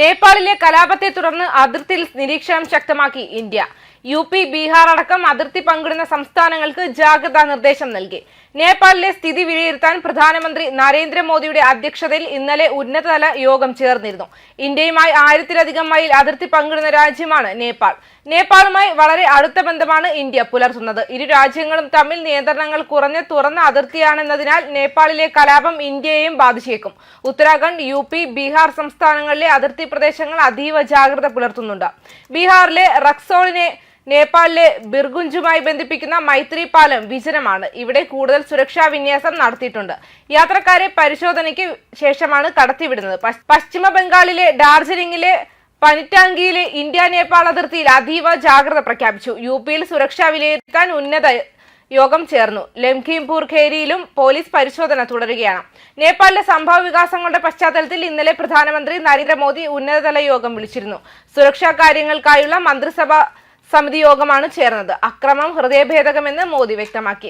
നേപ്പാളിലെ കലാപത്തെ തുടർന്ന് അതിർത്തിയിൽ നിരീക്ഷണം ശക്തമാക്കി ഇന്ത്യ. യു പി ബീഹാർ അടക്കം അതിർത്തി പങ്കിടുന്ന സംസ്ഥാനങ്ങൾക്ക് ജാഗ്രതാ നിർദ്ദേശം നൽകി. നേപ്പാളിലെ സ്ഥിതി വിലയിരുത്താൻ പ്രധാനമന്ത്രി നരേന്ദ്രമോദിയുടെ അധ്യക്ഷതയിൽ ഇന്നലെ ഉന്നതതല യോഗം ചേർന്നിരുന്നു. ഇന്ത്യയുമായി ആയിരത്തിലധികം മൈൽ അതിർത്തി പങ്കിടുന്ന രാജ്യമാണ് നേപ്പാൾ. നേപ്പാളുമായി വളരെ അടുത്ത ബന്ധമാണ് ഇന്ത്യ പുലർത്തുന്നത്. ഇരു രാജ്യങ്ങളും തമ്മിൽ നിയന്ത്രണങ്ങൾ കുറഞ്ഞ തുറന്ന അതിർത്തിയാണെന്നതിനാൽ നേപ്പാളിലെ കലാപം ഇന്ത്യയെയും ബാധിച്ചേക്കും. ഉത്തരാഖണ്ഡ് യു പി ബീഹാർ സംസ്ഥാനങ്ങളിലെ അതിർത്തി പ്രദേശങ്ങൾ അതീവ ജാഗ്രത പുലർത്തുന്നുണ്ട്. ബീഹാറിലെ റക്സോളിനെ നേപ്പാളിലെ ബിർഗുഞ്ചുമായി ബന്ധിപ്പിക്കുന്ന മൈത്രി പാലം വിജനമാണ്. ഇവിടെ കൂടുതൽ സുരക്ഷാ വിന്യാസം നടത്തിയിട്ടുണ്ട്. യാത്രക്കാരെ പരിശോധനയ്ക്ക് ശേഷമാണ് കടത്തിവിടുന്നത്. പശ്ചിമ ബംഗാളിലെ ഡാർജിലിംഗിലെ പനിറ്റാങ്കിയിലെ ഇന്ത്യ നേപ്പാൾ അതിർത്തിയിൽ അതീവ ജാഗ്രത പ്രഖ്യാപിച്ചു. യു പിയിൽ സുരക്ഷ വിലയിരുത്താൻ ഉന്നത യോഗം ചേർന്നു. ലംഖീംപൂർ ഖേരിയിലും പോലീസ് പരിശോധന തുടരുകയാണ്. നേപ്പാളിലെ സംഭവ വികാസങ്ങളുടെ പശ്ചാത്തലത്തിൽ ഇന്നലെ പ്രധാനമന്ത്രി നരേന്ദ്രമോദി ഉന്നതതല യോഗം വിളിച്ചിരുന്നു. സുരക്ഷാ കാര്യങ്ങൾക്കായുള്ള മന്ത്രിസഭ സമിതി യോഗമാണ് ചേർന്നത്. അക്രമം ഹൃദയഭേദകമെന്ന് മോദി വ്യക്തമാക്കി.